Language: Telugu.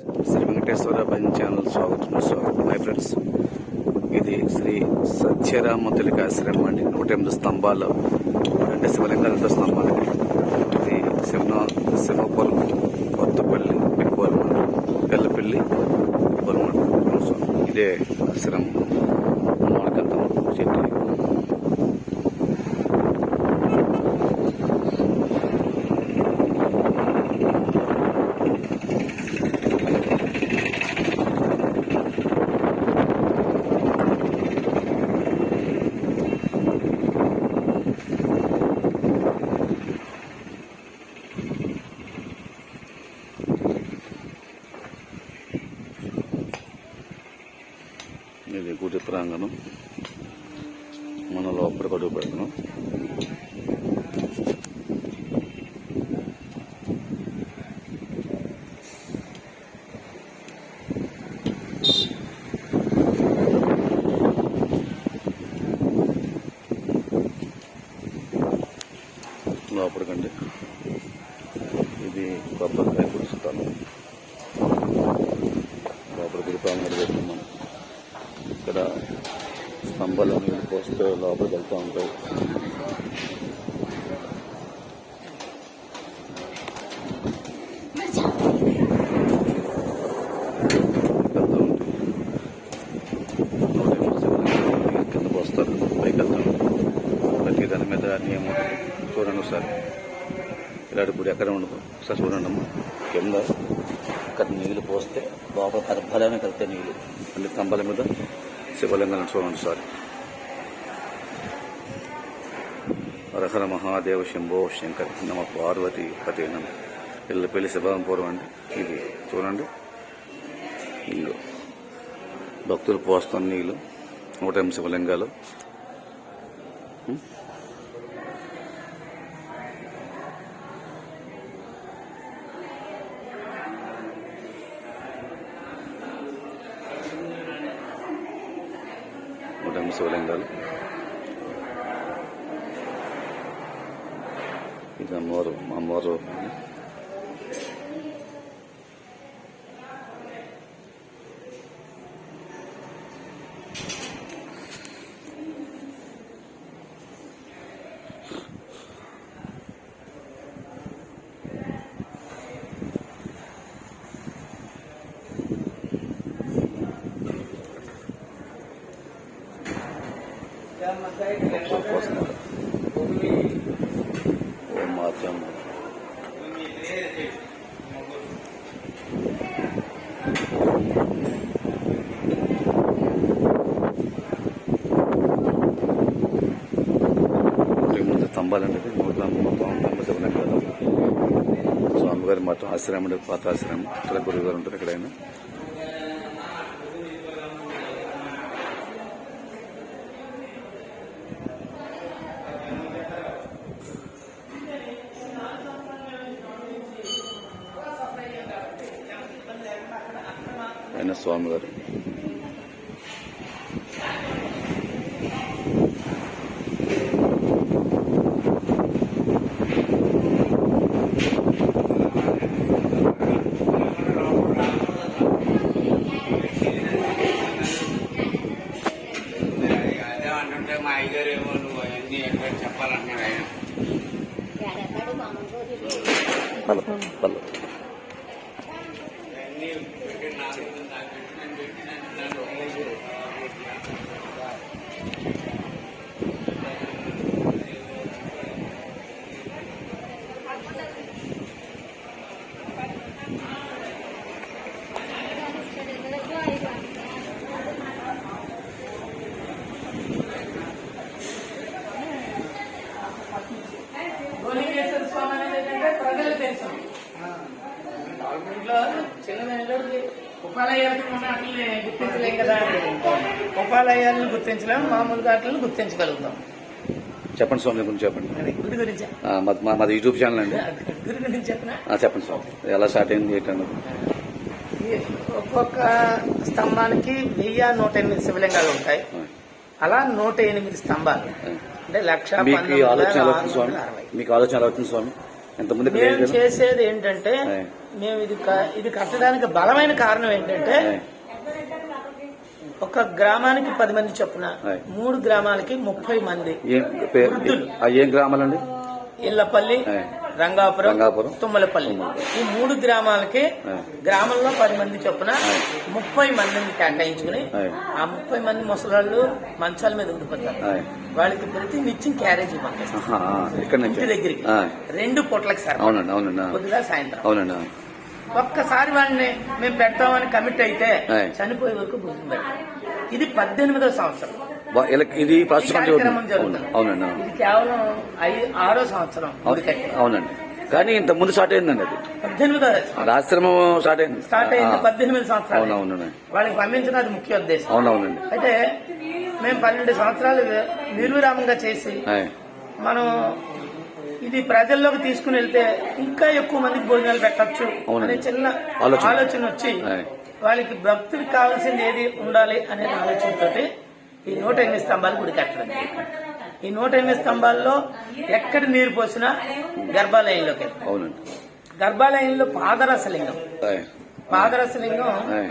శ్రీ వెంకటేశ్వర భజన్ ఛానల్ స్వాగతం స్వాగతం. మై ఫ్రెండ్స్ ఇది శ్రీ సత్యరామ ఆశ్రమం అండి. నూట ఎనిమిది స్తంభాలు. రెండు శివలింగాలతో స్తంభాలు. ఇది శివన శివపురం కొత్తపల్లి పిక్కువరం పెల్లపల్లి పిక్కువరం ఇదే ఇది గుడి ప్రాంగణం. మన లోపల అడుగు పెడుతున్నాం. లోపలికండి. ఇది కొబ్బరికాయ పుడుస్తాను లోపలికి ప్రాంగణం పెడుతున్నాం ఇక్కడ స్తంభాలు నీళ్ళు పోస్తే లోపలికి వెళ్తూ ఉంటాయి. కింద పోస్తారు. పైకి వెళ్తాం. ప్రతి దాని మీద నియమం చూడండి ఒకసారి. ఇలాంటి గుడి ఎక్కడ ఉండదు. ఒకసారి చూడండి అమ్మా. కింద ఇక్కడ నీళ్ళు పోస్తే లోపల గర్భాలనే కలితే నీళ్ళు. అన్ని స్తంభాల మీద శివలింగాలను చూడండి సార్. హరహర మహాదేవ శంభో శంకర్ నమ పార్వతి పతి నమ. ఇల్లు పెళ్ళి అండి. ఇది చూడండి. నీళ్ళు భక్తులు పోస్తున్న నీళ్ళు. నూట ఎనిమిది శివలింగాలు. శివలింగాలు. ఇది అమ్మవారు మా అమ్మవారు భక్తులు మాత్రం నూట ఎనిమిది స్తంభాలండి ఇది. స్వామివారి మఠం ఆశ్రమం పాత ఆశ్రమం ఇక్కడ గురువుగారు ఉంటారు ఎక్కడైనా ఆయన స్వామి గారు మా అయ్యగారు ఏమో నువ్వు అవన్నీ ఎక్కడ ఆయన ఉపాలయాలకు ఉన్న వాటిని గుర్తించలేం కదా ఉపాలయాలను గుర్తించలేం మామూలుగా వాటిని గుర్తించగలుగుతాం. చెప్పండి స్వామి గురించి చెప్పండి. అది గుడి గురించి ఆ, మాది మా- మాది యూట్యూబ్ ఛానల్ అండి. గుడి గురించి చెప్పిన? ఆ, చెప్పండి స్వామి. ఎలా స్టార్ట్ అయింది ఏంటన్నది ఒక్కొక్క స్తంభానికి వెయ్యి నూట ఎనిమిది శివలింగాలు ఉంటాయి. అలా నూట ఎనిమిది స్తంభాలు. అంటే లక్ష మీకు ఆలోచన స్వామి? మీకు ఆలోచన వచ్చింది స్వామి? మేము? చేసేది ఏంటంటే. మేము ఇది ఇది కట్టడానికి బలమైన కారణం ఏంటంటే. ఒక గ్రామానికి పది మంది చొప్పున. మూడు గ్రామాలకి ముప్పై మంది ఏం గ్రామాలండి ఇళ్ళపల్లి. రంగాపురం రంగాపురం. తుమ్మలపల్లి. ఈ మూడు గ్రామాలకి. గ్రామంలో పది మంది చొప్పున ముప్పై మందిని కేటాయించుకుని. ఆ. ముప్పై మంది ముసలాళ్ళు మంచాల మీద ఉండిపోతారు. వాళ్ళకి ప్రతి నిత్యం క్యారేజీ ఇంటి దగ్గరికి. రెండు పూట్లకి సార్ పొద్దుగా సాయంత్రం. అవునండి. ఒక్కసారి వాళ్ళని మేము పెడతామని కమిట్ అయితే. చనిపోయే వరకు భోజనం ఇది పద్దెనిమిదో సంవత్సరం. ఇది జరుగుతుంది అవునండి. ఇది కేవలం ఆరో సంవత్సరం. అవునండి కానీ ఇంత ముందు స్టార్ట్ అయిందండి అది పద్దెనిమిదో ఆశ్రమం స్టార్ట్ అయింది స్టార్ట్ అయింది పద్దెనిమిది సంవత్సరాలు అవునవునండి వాళ్ళకి పంపించడం అది ముఖ్య ఉద్దేశం అవునవునండి అయితే మేము పన్నెండు సంవత్సరాలు నిర్విరామంగా చేసి. మనం ఇది ప్రజల్లోకి తీసుకుని వెళ్తే ఇంకా ఎక్కువ మందికి భోజనాలు పెట్టచ్చు. అనే చిన్న ఆలోచన. వచ్చి. వాళ్ళకి భక్తుడికి కావాల్సింది ఏది ఉండాలి అనే ఆలోచనతోటి ఈ నూట ఎనిమిది స్తంభాలు గుడి కట్టడం ఈ నూట ఎనిమిది స్తంభాల్లో ఎక్కడ నీరు పోసినా గర్భాలయంలోకి అవునండి గర్భాలయంలో పాదరసలింగం. పాదరసలింగం.